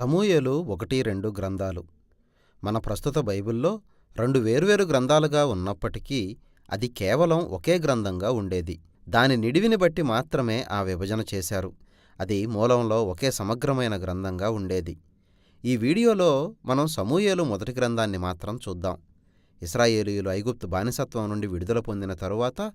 సమూయేలు ఒకటి రెండు గ్రంథాలు. మన ప్రస్తుత బైబిల్లో రెండు వేర్వేరు గ్రంథాలుగా ఉన్నప్పటికీ అది కేవలం ఒకే గ్రంథంగా ఉండేది. దాని నిడివిని బట్టి మాత్రమే ఆ విభజన చేశారు. అది మూలంలో ఒకే సమగ్రమైన గ్రంథంగా ఉండేది. ఈ వీడియోలో మనం సమూయేలు మొదటి గ్రంథాన్ని మాత్రం చూద్దాం. ఇస్రాయేలీయులు ఐగుప్తు బానిసత్వం నుండి విడుదల పొందిన తరువాత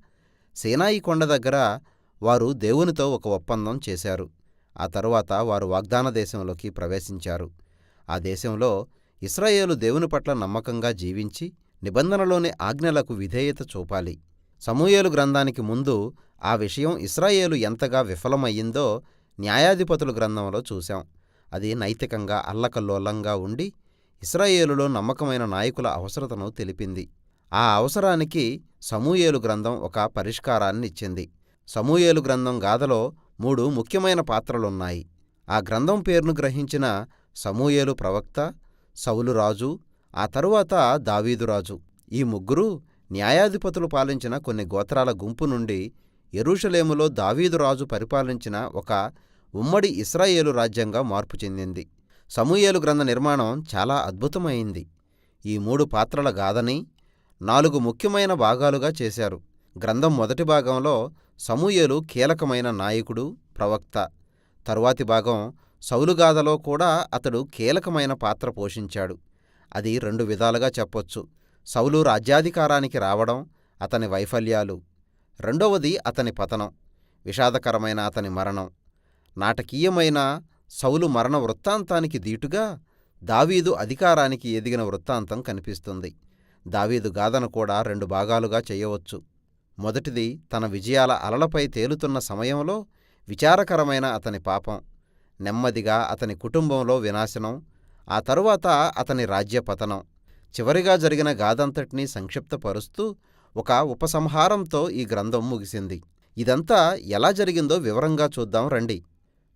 సేనాయి కొండ దగ్గర వారు దేవునితో ఒక ఒప్పందం చేశారు. ఆ తరువాత వారు వాగ్దాన దేశంలోకి ప్రవేశించారు. ఆ దేశంలో ఇస్రాయేలు దేవుని పట్ల నమ్మకంగా జీవించి నిబంధనలోని ఆజ్ఞలకు విధేయత చూపాలి. సమూయేలు గ్రంథానికి ముందు ఆ విషయం ఇస్రాయేలు ఎంతగా విఫలమయ్యిందో న్యాయాధిపతుల గ్రంథంలో చూశాం. అది నైతికంగా అల్లకల్లోలంగా ఉండి ఇస్రాయేలులో నమ్మకమైన నాయకుల అవసరతను తెలిపింది. ఆ అవసరానికి సమూయేలు గ్రంథం ఒక పరిష్కారాన్నిచ్చింది సమూయేలు గ్రంథం గాథలో మూడు ముఖ్యమైన పాత్రలున్నాయి. ఆ గ్రంథం పేరును గ్రహించిన సమూయేలు ప్రవక్త సౌలు రాజు ఆ తరువాత దావీదురాజు ఈ ముగ్గురూ న్యాయాధిపతులు పాలించిన కొన్ని గోత్రాల గుంపు నుండి ఎరుషలేములో దావీదు రాజు పరిపాలించిన ఒక ఉమ్మడి ఇస్రాయేలు రాజ్యంగా మార్పు చెందింది. సమూయేలు గ్రంథ నిర్మాణం చాలా అద్భుతమైంది. ఈ మూడు పాత్రల గాథని నాలుగు ముఖ్యమైన భాగాలుగా చేశారు. గ్రంథం మొదటి భాగంలో సమూయేలు కీలకమైన నాయకుడు ప్రవక్త. తరువాతి భాగం సౌలుగాథలో కూడా అతడు కీలకమైన పాత్ర పోషించాడు. అది రెండు విధాలుగా చెప్పొచ్చు. సౌలు రాజ్యాధికారానికి రావడం అతని వైఫల్యాలు. రెండవది అతని పతనం విషాదకరమైన అతని మరణం. నాటకీయమైన సౌలు మరణ వృత్తాంతానికి దీటుగా దావీదు అధికారానికి ఎదిగిన వృత్తాంతం కనిపిస్తుంది. దావీదు గాథను కూడా రెండు భాగాలుగా చేయవచ్చు. మొదటిది తన విజయాల అలలపై తేలుతున్న సమయంలో విచారకరమైన అతని పాపం. నెమ్మదిగా అతని కుటుంబంలో వినాశనం ఆ తరువాత అతని రాజ్యపతనం. చివరిగా జరిగిన గాథంతటినీ సంక్షిప్తపరుస్తూ ఒక ఉపసంహారంతో ఈ గ్రంథం ముగిసింది. ఇదంతా ఎలా జరిగిందో వివరంగా చూద్దాం రండి.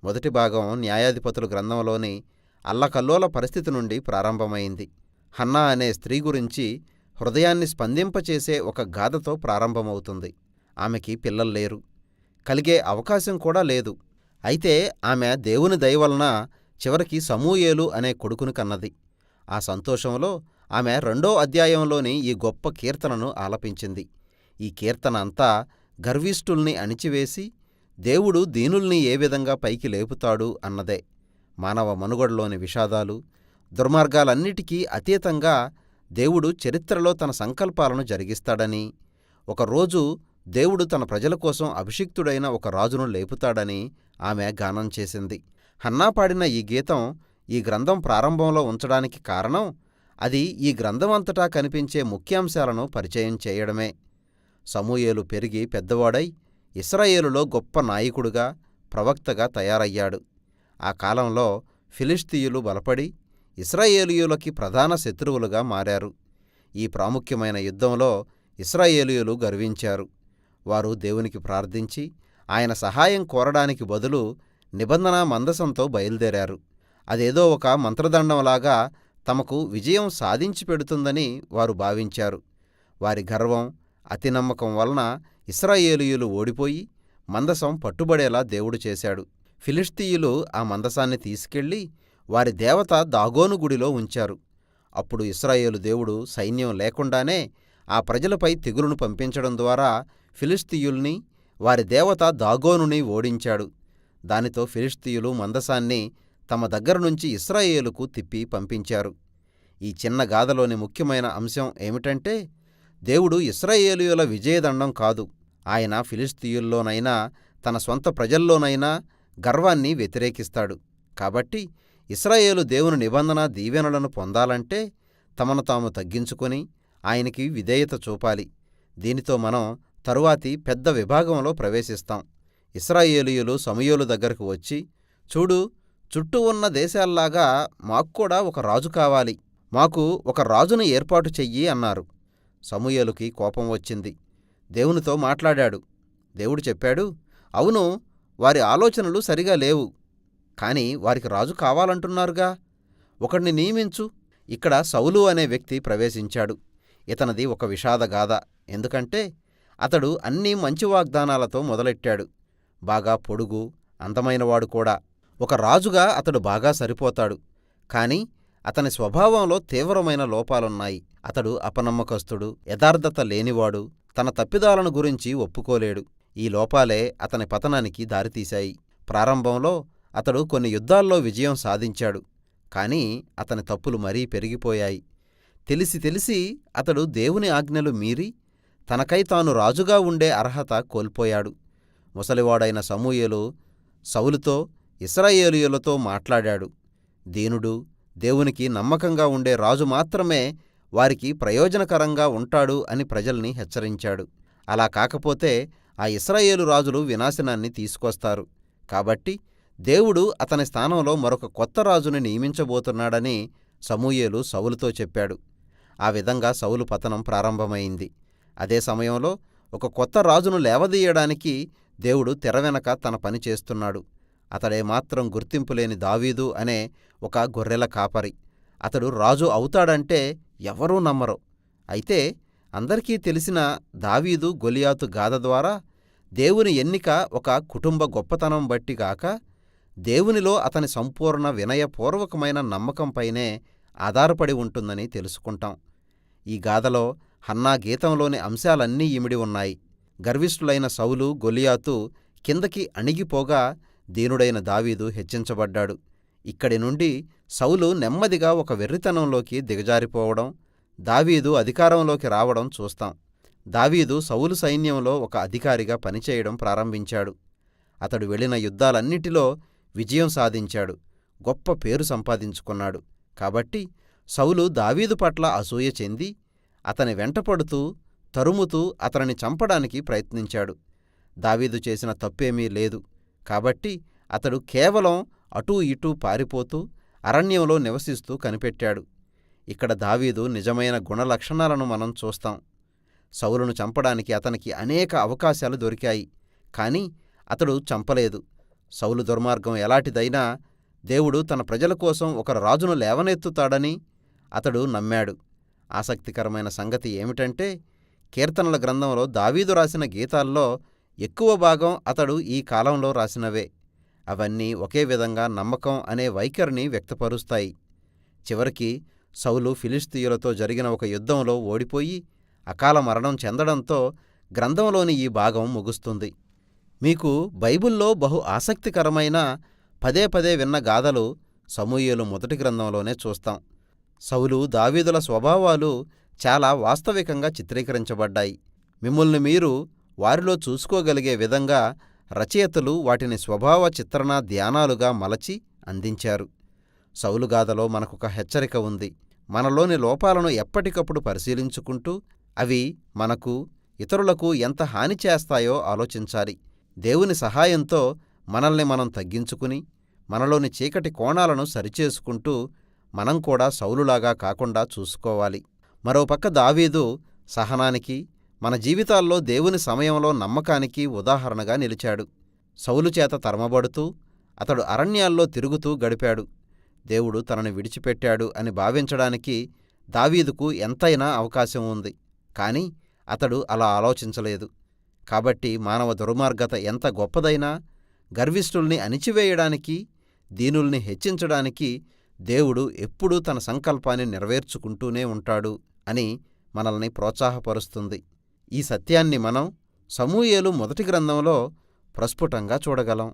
మొదటి భాగం న్యాయాధిపతుల గ్రంథంలోని అల్లకల్లోల పరిస్థితి నుండి ప్రారంభమైంది. హన్నా అనే స్త్రీ గురించి హృదయాన్ని స్పందింపచేసే ఒక గాథతో ప్రారంభమవుతుంది. ఆమెకి పిల్లలు లేరు. కలిగే అవకాశం కూడా లేదు. అయితే ఆమె దేవుని దయవలన చివరికి సమూయేలు అనే కొడుకును కన్నది. ఆ సంతోషంలో ఆమె రెండో అధ్యాయంలోని ఈ గొప్ప కీర్తనను ఆలపించింది. ఈ కీర్తన అంతా గర్విష్ఠుల్ని అణిచివేసి దేవుడు దీనుల్ని ఏ విధంగా పైకి లేపుతాడు అన్నదే. మానవ మనుగడలోని విషాదాలు దుర్మార్గాలన్నిటికీ అతీతంగా దేవుడు చరిత్రలో తన సంకల్పాలను జరిగిస్తాడని ఒకరోజు దేవుడు తన ప్రజల కోసం అభిషిక్తుడైన ఒక రాజును లేపుతాడని ఆమె గానం చేసింది. హన్నా పాడిన ఈ గీతం ఈ గ్రంథం ప్రారంభంలో ఉంచడానికి కారణం అది ఈ గ్రంథమంతటా కనిపించే ముఖ్యాంశాలను పరిచయం చేయడమే. సమూయేలు పెరిగి పెద్దవాడై ఇస్రాయేలులో గొప్ప నాయకుడుగా ప్రవక్తగా తయారయ్యాడు. ఆ కాలంలో ఫిలిస్తీయులు బలపడి ఇస్రాయేలీయులకి ప్రధాన శత్రువులుగా మారారు. ఈ ప్రాముఖ్యమైన యుద్ధంలో ఇస్రాయేలీయులు గర్వించారు. వారు దేవునికి ప్రార్థించి ఆయన సహాయం కోరడానికి బదులు నిబంధన మందసంతో బయలుదేరారు. అదేదో ఒక మంత్రదండంలాగా తమకు విజయం సాధించి పెడుతుందని వారు భావించారు. వారి గర్వం అతి నమ్మకం వలన ఇస్రాయేలీయులు ఓడిపోయి మందసం పట్టుబడేలా దేవుడు చేశాడు. ఫిలిస్తీయులు ఆ మందసాన్ని తీసుకెళ్ళి వారి దేవత దాగోను గుడిలో ఉంచారు. అప్పుడు ఇస్రాయేలు దేవుడు సైన్యం లేకుండానే ఆ ప్రజలపై తెగులును పంపించడం ద్వారా ఫిలిస్తీయుల్ని వారి దేవత దాగోనుని ఓడించాడు. దానితో ఫిలిస్తీయులు మందసాన్ని తమ దగ్గర నుంచి ఇస్రాయేలుకు తిప్పి పంపించారు. ఈ చిన్న గాథలోని ముఖ్యమైన అంశం ఏమిటంటే దేవుడు ఇస్రాయేలీయుల విజయదండం కాదు. ఆయన ఫిలిస్తీయుల్లోనైనా తన సొంత ప్రజల్లోనైనా గర్వాన్ని వ్యతిరేకిస్తాడు. కాబట్టి ఇస్రాయేలు దేవుని నిబంధన దీవెనలను పొందాలంటే తమను తాము తగ్గించుకొని ఆయనకి విధేయత చూపాలి. దీనితో మనం తరువాతి పెద్ద విభాగంలో ప్రవేశిస్తాం. ఇస్రాయేలీయులు సమయోలు దగ్గరకు వచ్చి చూడు చుట్టూ ఉన్న దేశాల్లాగా మాక్కూడా ఒక రాజు కావాలి. మాకు ఒక రాజును ఏర్పాటు చెయ్యి అన్నారు. సమూయేలుకి కోపం వచ్చింది. దేవునితో మాట్లాడాడు. దేవుడు చెప్పాడు అవును వారి ఆలోచనలు సరిగా లేవు. కాని వారికి రాజు కావాలంటున్నారుగా. ఒకడిని నియమించు. ఇక్కడ సౌలు అనే వ్యక్తి ప్రవేశించాడు. ఇతనది ఒక విషాదగాథ ఎందుకంటే అతడు అన్ని మంచి వాగ్దానాలతో మొదలెట్టాడు. బాగా పొడుగు అందమైనవాడు కూడా. ఒక రాజుగా అతడు బాగా సరిపోతాడు. కాని అతని స్వభావంలో తీవ్రమైన లోపాలున్నాయి. అతడు అపనమ్మకస్తుడు యథార్థత లేనివాడు తన తప్పిదాలను గురించి ఒప్పుకోలేడు. ఈ లోపాలే అతని పతనానికి దారితీశాయి. ప్రారంభంలో అతడు కొన్ని యుద్ధాల్లో విజయం సాధించాడు. కాని అతని తప్పులు మరీ పెరిగిపోయాయి. తెలిసి తెలిసి అతడు దేవుని ఆజ్ఞలు మీరి తనకై తాను రాజుగా ఉండే అర్హత కోల్పోయాడు. ముసలివాడైన సమూయలు సౌలుతో ఇస్రాయేలియులతో మాట్లాడాడు. దీనుడు దేవునికి నమ్మకంగా ఉండే రాజు మాత్రమే వారికి ప్రయోజనకరంగా ఉంటాడు అని ప్రజల్ని హెచ్చరించాడు. అలా కాకపోతే ఆ ఇస్రాయేలు రాజులు వినాశనాన్ని తీసుకొస్తారు. కాబట్టి దేవుడు అతని స్థానంలో మరొక కొత్త రాజుని నియమించబోతున్నాడని సమూయేలు సౌలుతో చెప్పాడు. ఆ విధంగా సౌలు పతనం ప్రారంభమైంది. అదే సమయంలో ఒక కొత్త రాజును లేవదీయడానికి దేవుడు తెరవెనక తన పని చేస్తున్నాడు. అతడేమాత్రం గుర్తింపులేని దావీదు అనే ఒక గొర్రెల కాపరి. అతడు రాజు అవుతాడంటే ఎవరూ నమ్మరు. అయితే అందరికీ తెలిసిన దావీదు గొలియాతు గాథ ద్వారా దేవుని ఎన్నిక ఒక కుటుంబ గొప్పతనం బట్టి గాక దేవునిలో అతని సంపూర్ణ వినయపూర్వకమైన నమ్మకంపైనే ఆధారపడి ఉంటుందని తెలుసుకుంటాం. ఈ గాథలో హన్నా గీతంలోని అంశాలన్నీ ఇమిడి ఉన్నాయి. గర్విష్ఠులైన సౌలు గొలియాతు కిందకి అణిగిపోగా దీనుడైన దావీదు హెచ్చించబడ్డాడు. ఇక్కడి నుండి సౌలు నెమ్మదిగా ఒక వెర్రితనంలోకి దిగజారిపోవడం దావీదు అధికారంలోకి రావడం చూస్తాం. దావీదు సౌలు సైన్యంలో ఒక అధికారిగా పనిచేయడం ప్రారంభించాడు. అతడు వెళ్ళిన యుద్ధాలన్నిటిలో విజయం సాధించాడు. గొప్ప పేరు సంపాదించుకున్నాడు. కాబట్టి సౌలు దావీదు పట్ల అసూయ చెంది అతని వెంటపడుతూ తరుముతూ అతనిని చంపడానికి ప్రయత్నించాడు. దావీదు చేసిన తప్పేమీ లేదు. కాబట్టి అతడు కేవలం అటూ ఇటూ పారిపోతూ అరణ్యంలో నివసిస్తూ కనిపెట్టాడు. ఇక్కడ దావీదు నిజమైన గుణలక్షణాలను మనం చూస్తాం. సౌలును చంపడానికి అతనికి అనేక అవకాశాలు దొరికాయి. కాని అతడు చంపలేదు. సౌలు దుర్మార్గం ఎలాంటిదైనా దేవుడు తన ప్రజల కోసం ఒక రాజును లేవనెత్తుతాడని అతడు నమ్మాడు. ఆసక్తికరమైన సంగతి ఏమిటంటే కీర్తనల గ్రంథంలో దావీదు రాసిన గీతాల్లో ఎక్కువ భాగం అతడు ఈ కాలంలో రాసినవే. అవన్నీ ఒకే విధంగా నమ్మకం అనే వైఖరిని వ్యక్తపరుస్తాయి. చివరికి సౌలు ఫిలిస్తీయులతో జరిగిన ఒక యుద్ధంలో ఓడిపోయి అకాల మరణం చెందడంతో గ్రంథంలోని ఈ భాగం ముగుస్తుంది. మీకు బైబిల్లో బహు ఆసక్తికరమైన పదే పదే విన్న గాథలు సమూయేలు మొదటి గ్రంథంలోనే చూస్తాం. సౌలు దావీదుల స్వభావాలు చాలా వాస్తవికంగా చిత్రీకరించబడ్డాయి. మిమ్మల్ని మీరు వారిలో చూసుకోగలిగే విధంగా రచయితలు వాటిని స్వభావ చిత్రణ ధ్యానాలుగా మలచి అందించారు. సౌలుగాథలో మనకొక హెచ్చరిక ఉంది. మనలోని లోపాలను ఎప్పటికప్పుడు పరిశీలించుకుంటూ అవి మనకు ఇతరులకు ఎంత హాని చేస్తాయో ఆలోచించాలి. దేవుని సహాయంతో మనల్ని మనం తగ్గించుకుని మనలోని చీకటి కోణాలను సరిచేసుకుంటూ మనం కూడా సౌలులాగా కాకుండా చూసుకోవాలి. మరోపక్క దావీదు సహనానికి మన జీవితాల్లో దేవుని సమయంలో నమ్మకానికి ఉదాహరణగా నిలిచాడు. సౌలు చేత తరమబడుతూ అతడు అరణ్యాల్లో తిరుగుతూ గడిపాడు. దేవుడు తనను విడిచిపెట్టాడు అని భావించడానికి దావీదుకు ఎంతైనా అవకాశం ఉంది. కాని అతడు అలా ఆలోచించలేదు. కాబట్టి మానవ దుర్మార్గత ఎంత గొప్పదైనా గర్విష్ఠుల్ని అణిచివేయడానికి దీనుల్ని హెచ్చించడానికి దేవుడు ఎప్పుడూ తన సంకల్పాన్ని నెరవేర్చుకుంటూనే ఉంటాడు అని మనల్ని ప్రోత్సాహపరుస్తుంది. ఈ సత్యాన్ని మనం సమూయేలు మొదటి గ్రంథంలో ప్రస్ఫుటంగా చూడగలం.